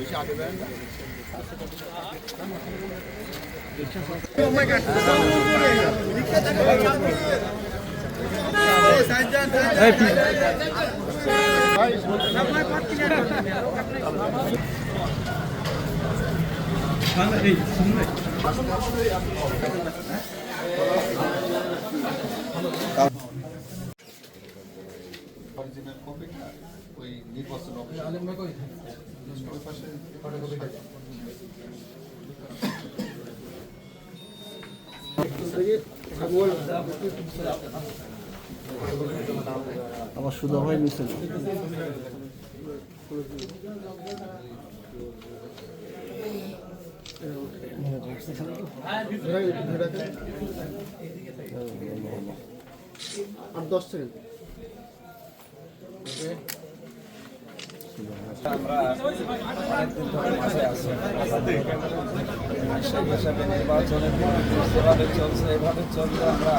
বেশি আগে দেন না ওই নির্বাচন পাশে আমার সুদা ভাই মিছিল আর দশ সেকেন্ড। আমরা অনেকদিন ধরে মাঝে আছি। হিসাবে নির্বাচনের যেভাবে চলছে এভাবে চলছে আমরা